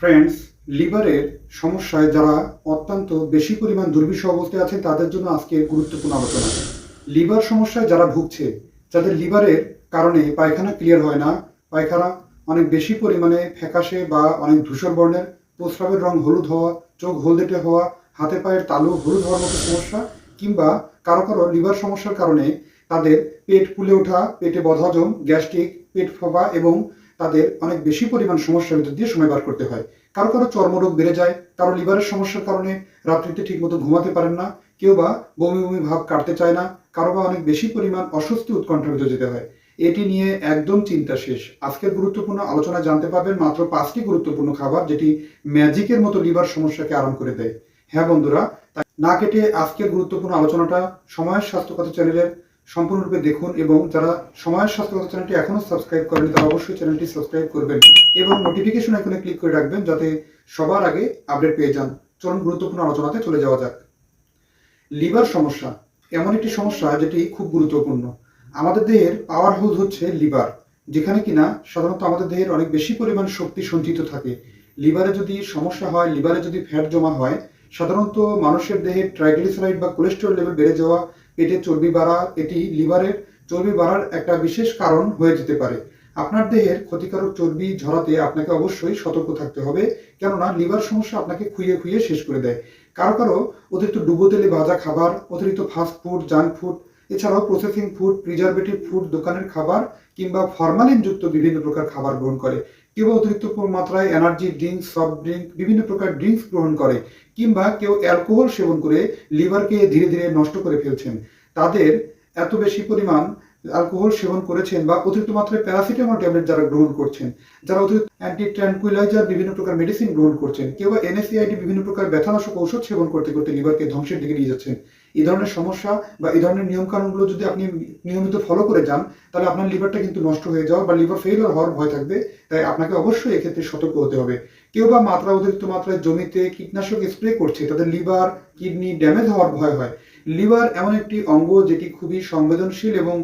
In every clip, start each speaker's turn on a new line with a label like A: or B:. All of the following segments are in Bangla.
A: ফ্রেন্ডস লিভারের সমস্যায় যারা অত্যন্ত বেশি পরিমাণ দুর্বিষহ অবস্থায় আছেন, তাদের জন্য আজকে গুরুত্বপূর্ণ আলোচনা। লিভার সমস্যায় যারা ভুগছে, যাদের লিভারের কারণে পায়খানা ক্লিয়ার হয় না, পায়খানা অনেক বেশি পরিমাণে ফ্যাকাশে বা অনেক ধূসর বর্ণের, প্রস্রাবের রং হলুদ হওয়া, চোখ হলদেটে হওয়া, হাতে পায়ের তালু হলুদ হওয়ার মতো সমস্যা, কিংবা কারও কারও লিভার সমস্যার কারণে তাদের পেট ফুলে ওঠা, পেটে বদহজম গ্যাস্ট্রিক পেট ফোবা এবং তাদের অনেক বেশি পরিমাণ সমস্যার ভিতর দিয়ে সময় বার করতে হয়। কারও কারও চর্মরোগ বেড়ে যায়, কারও লিভারের সমস্যার কারণে রাত্রিতে ঠিকমতো ঘুমাতে পারেন না, কেউ বা বমি বমি ভাব কাটতে চায় না, কারও বা অনেক বেশি পরিমাণ অস্বস্তি উৎকণ্ঠার ভিতরে যেতে হয়। এটি নিয়ে একদম চিন্তা শেষ। আজকের গুরুত্বপূর্ণ আলোচনা জানতে পারবেন মাত্র পাঁচটি গুরুত্বপূর্ণ খাবার যেটি ম্যাজিকের মতো লিভার সমস্যাকে আরাম করে দেয়। হ্যাঁ বন্ধুরা না কেটে আজকের গুরুত্বপূর্ণ আলোচনাটা সময়ের স্বাস্থ্যকথা চ্যানেলের সম্পূর্ণরূপে দেখুন এবং যারা সময়ের স্বাস্থ্যকথা চ্যানেলটি এখনও সাবস্ক্রাইব করেনি তারা অবশ্যই চ্যানেলটি সাবস্ক্রাইব করবেন এবং নোটিফিকেশন আইকনে ক্লিক করে রাখবেন যাতে সবার আগে আপডেট পেয়ে যান। চলুন গুরুত্বপূর্ণ আলোচনাতে চলে যাওয়া যাক। লিভার সমস্যা এমন একটি সমস্যা যেটি খুব গুরুত্বপূর্ণ। আমাদের দেহের পাওয়ার হাউস হচ্ছে লিভার, যেখানে কিনা সাধারণত আমাদের দেহের অনেক বেশি পরিমাণ শক্তি সঞ্চিত থাকে। লিভারে যদি সমস্যা হয়, লিভারে যদি ফ্যাট জমা হয়, সাধারণত মানুষের দেহে ট্রাইগ্লিসারাইড বা কোলেস্টেরল লেভেল বেড়ে যাওয়া পেটে চর্বি বাড়া, এটি লিভারের চর্বি বাড়ার একটা বিশেষ কারণ হয়ে যেতে পারে। আপনার দেহের ক্ষতিকারক চর্বি ঝরাতে আপনাকে অবশ্যই সতর্ক থাকতে হবে, কেননা লিভার সমস্যা আপনাকে খুইয়ে খুইয়ে শেষ করে দেয়। কারও কারও অতিরিক্ত ডুবো তেলে ভাজা খাবার, অতিরিক্ত ফাস্ট ফুড জাঙ্ক ফুড এছাড়াও প্রসেসিং ফুড প্রিজারভেটিভ ফুড দোকানের খাবার কিংবা ফরমালিন যুক্ত বিভিন্ন প্রকার খাবার গ্রহণ করে। কেউ অতিরিক্ত মাত্রায় এনার্জি ড্রিঙ্কস সফট ড্রিঙ্ক বিভিন্ন প্রকার ড্রিঙ্কস গ্রহণ করে, কিংবা কেউ অ্যালকোহল সেবন করে লিভারকে ধীরে ধীরে নষ্ট করে ফেলছেন। তাদের এত বেশি পরিমাণ অ্যালকোহল সেবন করেছেন বা অতিরিক্ত মাত্রায় প্যারাসিটামল ট্যাবলেট যারা গ্রহণ করছেন, যারা অতিরিক্ত অ্যান্টি ট্র্যাঙ্কুইলাইজার বিভিন্ন প্রকার মেডিসিন গ্রহণ করছেন, কেউ বা এনএসিআইডি বিভিন্ন প্রকার ব্যথানাশক ঔষধ সেবন করতে করতে লিভারকে ধ্বংসের দিকে নিয়ে যাচ্ছেন। এই ধরনের সমস্যা বা এই ধরনের নিয়মকানুনগুলো যদি আপনি নিয়মিত ফলো করে যান, তাহলে আপনার লিভারটা কিন্তু নষ্ট হয়ে যাওয়া বা লিভার ফেইলিওর হওয়ার ভয় থাকবে। তাই আপনাকে অবশ্যই এক্ষেত্রে সতর্ক হতে হবে। কেউ বা মাত্রা, অতিরিক্ত মাত্রায় জমিতে কীটনাশক স্প্রে করছে, তাদের লিভার কিডনি ড্যামেজ হওয়ার ভয় হয়। লিভার এমন একটি অঙ্গ যেটি খুবই সংবেদনশীল এবং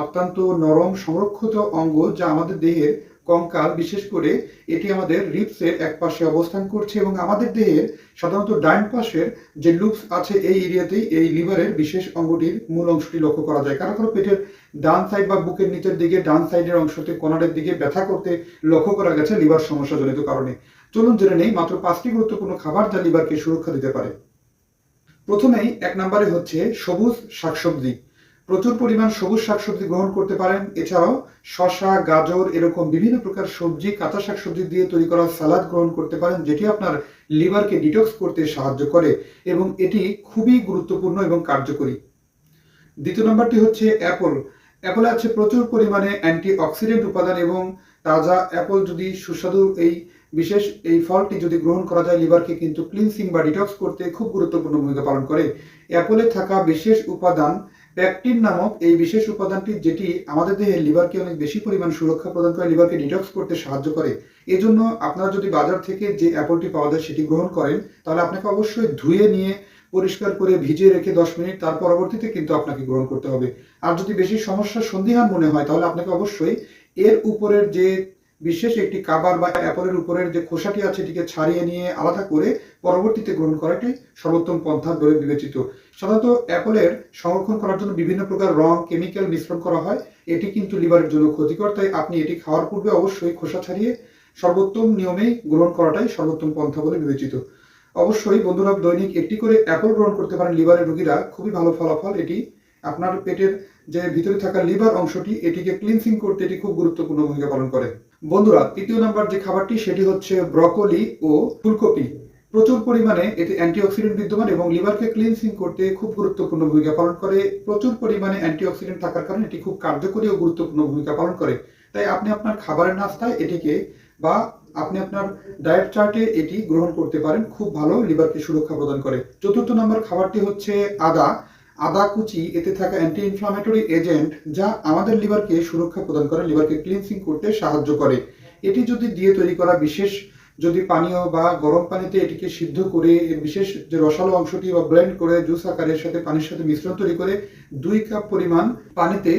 A: অত্যন্ত নরম, সংরক্ষিত অঙ্গ যা আমাদের দেহের কঙ্কাল, বিশেষ করে এটি আমাদের রিপসের এক পাশে অবস্থান করছে এবং আমাদের দেহের সাধারণত ডাইন পাশের যে লুপস আছে এই এরিয়াতেই এই লিভারের বিশেষ অঙ্গটির মূল অংশটি লক্ষ্য করা যায়। কারও কারও পেটের ডান সাইড বা বুকের নিচের দিকে, ডান সাইডের অংশতে, কোনারের দিকে ব্যথা করতে লক্ষ্য করা গেছে লিভার সমস্যাজনিত কারণে। চলুন জেনে নেই, মাত্র পাঁচটি গুরুত্বপূর্ণ খাবার যা লিভারকে সুরক্ষা দিতে পারে। প্রথমেই এক নম্বরে হচ্ছে সবুজ শাকসবজি। প্রচুর পরিমাণ সবুজ শাকসবজি গ্রহণ করতে পারেন। এছাড়াও শশা গাজর এরকম বিভিন্ন প্রকার সবজি, কাঁচা শাকসবজি দিয়ে তৈরি করা সালাদ গ্রহণ করতে পারেন, যেটি আপনার লিভারকে ডিটক্স করতে সাহায্য করে এবং এটি খুবই গুরুত্বপূর্ণ এবং কার্যকরী। দ্বিতীয় নম্বরটি হচ্ছে অ্যাপল। অ্যাপলে আছে প্রচুর পরিমাণে অ্যান্টি অক্সিডেন্ট উপাদান এবং তাজা অ্যাপল যদি সুস্বাদু এই বিশেষ এই ফলটি যদি গ্রহণ করা যায়, লিভারকে কিন্তু ক্লিনসিং বা ডিটক্স করতে খুব গুরুত্বপূর্ণ ভূমিকা পালন করে। অ্যাপলে থাকা বিশেষ উপাদান প্যাকটিন নামক এই বিশেষ উপাদানটি যেটি আমাদের দেহে লিভারকে অনেক বেশি পরিমাণ সুরক্ষা প্রদান করে, লিভারকে ডিটক্স করতে সাহায্য করে। এজন্য আপনারা যদি বাজার থেকে যে অ্যাপলটি পাওয়া যায় সেটি গ্রহণ করেন, তাহলে আপনাকে অবশ্যই ধুয়ে নিয়ে পরিষ্কার করে ভিজিয়ে রেখে দশ মিনিট, তার পরবর্তীতে কিন্তু আপনাকে গ্রহণ করতে হবে। আর যদি বেশি সমস্যা সন্দিহান মনে হয়, তাহলে আপনাকে অবশ্যই এর উপরের যে বিশেষ একটি কাবার বা অ্যাপলের উপরের যে খোসাটি আছে এটিকে ছাড়িয়ে নিয়ে আলাদা করে পরবর্তীতে গ্রহণ করাটি সর্বোত্তম পন্থা বলে বিবেচিত। সাধারণত অ্যাপলের সংরক্ষণ করার জন্য বিভিন্ন প্রকার রং, কেমিক্যাল মিশ্রণ করা হয়। এটি কিন্তু লিভারের জন্য ক্ষতিকর, তাই আপনি এটি খাওয়ার পূর্বে অবশ্যই খোসা ছাড়িয়ে সর্বোত্তম নিয়মেই গ্রহণ করাটাই সর্বোত্তম পন্থা বলে বিবেচিত। অবশ্যই বন্ধুরা, দৈনিক একটি করে অ্যাপল গ্রহণ করতে পারেন লিভারের রোগীরা। খুবই ভালো ফলাফল এটি। আপনার পেটের যে ভিতরে থাকা লিভার অংশটি, এটিকে ক্লিনসিং করতে এটি খুব গুরুত্বপূর্ণ ভূমিকা পালন করে। বন্ধুরা, তৃতীয় নাম্বার যে খাবারটি, সেটি হচ্ছে ব্রকলি ও ফুলকপি। প্রচুর পরিমাণে এতে অ্যান্টিঅক্সিডেন্ট বিদ্যমান এবং লিভারকে ক্লিনসিং করতে খুব গুরুত্বপূর্ণ ভূমিকা পালন করে। প্রচুর পরিমাণে অ্যান্টিঅক্সিডেন্ট থাকার কারণে এটি খুব কার্যকরী ও গুরুত্বপূর্ণ ভূমিকা পালন করে। তাই আপনি আপনার খাবারের নাস্তায় এটিকে বা আপনি আপনার ডায়েট চার্টে এটি গ্রহণ করতে পারেন, খুব ভালো লিভারকে সুরক্ষা প্রদান করে। চতুর্থ নম্বর খাবারটি হচ্ছে আদা। আদা, কুচি, এতে থাকা অ্যান্টি ইনফ্লামেটরি এজেন্ট যা আমাদের লিভারকে সুরক্ষা প্রদান করে, লিভারকে ক্লিনসিং করতে সাহায্য করে। এটি যদি দিয়ে তৈরি করা বিশেষ যদি পানীয় বা গরম পানিতে এটিকে সিদ্ধ করে বিশেষ যে রসালো অংশটি বা ব্লেন্ড করে, জুস আকারের সাথে পানির সাথে মিশ্রণ তৈরি করে, দুই কাপ পরিমাণ পানিতে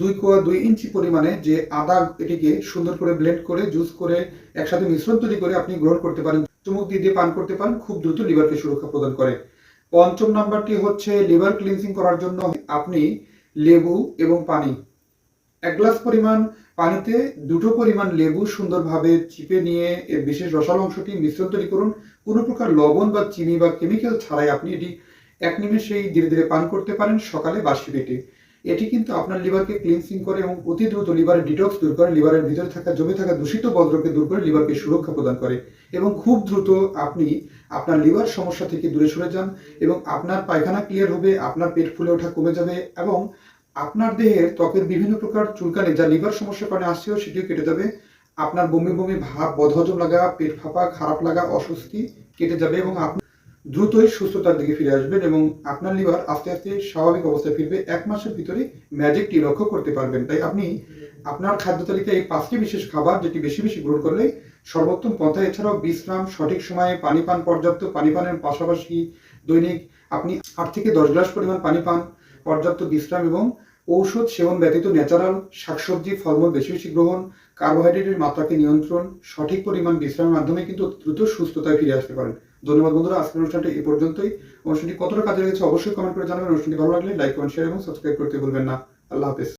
A: দুই কোয়া দুই ইঞ্চি পরিমাণে যে আদা এটিকে সুন্দর করে ব্লেন্ড করে, জুস করে, একসাথে মিশ্রণ তৈরি করে আপনি গ্রহণ করতে পারেন। চুমুক দিয়ে দিয়ে পান করতে পারেন খুব দ্রুত লিভারকে সুরক্ষা প্রদান করে। পঞ্চম নাম্বারটি হচ্ছে লিভার ক্লিনজিং করার জন্য আপনি লেবু এবং পানি, এক গ্লাস পরিমাণ পানিতে দুটো পরিমাণ লেবু সুন্দরভাবে চিপে নিয়ে এর বিশেষ রসাল অংশটি মিশ্রণ তৈরি করুন। কোনো প্রকার লবণ বা চিনি বা কেমিক্যাল ছাড়াই আপনি এটি এক নিমেষেই ধীরে ধীরে পান করতে পারেন সকালে বাসি পেটে। এটি কিন্তু আপনার লিভারকে ক্লিনসিং করে এবং অতি দ্রুত লিভারের ডিটক্স দূর করে, লিভারের ভিতরে থাকা, জমে থাকা দূষিত বজ্রকে দূর করে লিভারকে সুরক্ষা প্রদান করে এবং খুব দ্রুত আপনি আপনার লিভার সমস্যা থেকে দূরে সরে যান এবং আপনার পায়খানা ক্লিয়ার হবে, আপনার পেট ফুলে ওঠা কমে যাবে এবং আপনার দেহের ত্বকের বিভিন্ন প্রকার চুলকানি যা লিভার সমস্যার কারণে আসছেও সেটিও কেটে যাবে। আপনার বমি বমি, ভাব, বদহজম লাগা, পেট ফাঁপা, খারাপ লাগা, অস্বস্তি কেটে যাবে এবং আপনি দ্রুতই সুস্থতার দিকে ফিরে আসবেন এবং আপনার লিভার আস্তে আস্তে স্বাভাবিক অবস্থায় ফিরবে। এক মাসের ভিতরে ম্যাজিকটি লক্ষ্য করতে পারবেন। তাই আপনি আপনার খাদ্য তালিকায় এই পাঁচটি বিশেষ খাবার, যেটি বেশি বেশি গ্রহণ করলে সর্বোত্তম পন্থা এছাড়াও বিশ্রাম, সঠিক সময়ে পানি পান পর্যাপ্ত, পানি পানের পাশাপাশি দৈনিক আপনি আট থেকে দশ গ্লাস পরিমাণ পানি পান, পর্যাপ্ত বিশ্রাম এবং ঔষধ সেবন ব্যতীত ন্যাচারাল শাকসবজি, ফলমূল বেশি বেশি গ্রহণ, কার্বোহাইড্রেটের মাত্রাকে নিয়ন্ত্রণ, সঠিক পরিমাণ বিশ্রামের মাধ্যমে কিন্তু দ্রুত সুস্থতায় ফিরে আসতে পারেন। ধন্যবাদ বন্ধুরা, আজকের অনুষ্ঠানটি এই পর্যন্তই। অনুষ্ঠানটি কতটা কাজে লেগেছে অবশ্যই কমেন্ট করে জানাবেন। অনুষ্ঠানটি ভালো লাগলে লাইক কমেন্ট শেয়ার এবং সাবস্ক্রাইব করতে ভুলবেন না। আল্লাহ হাফেজ।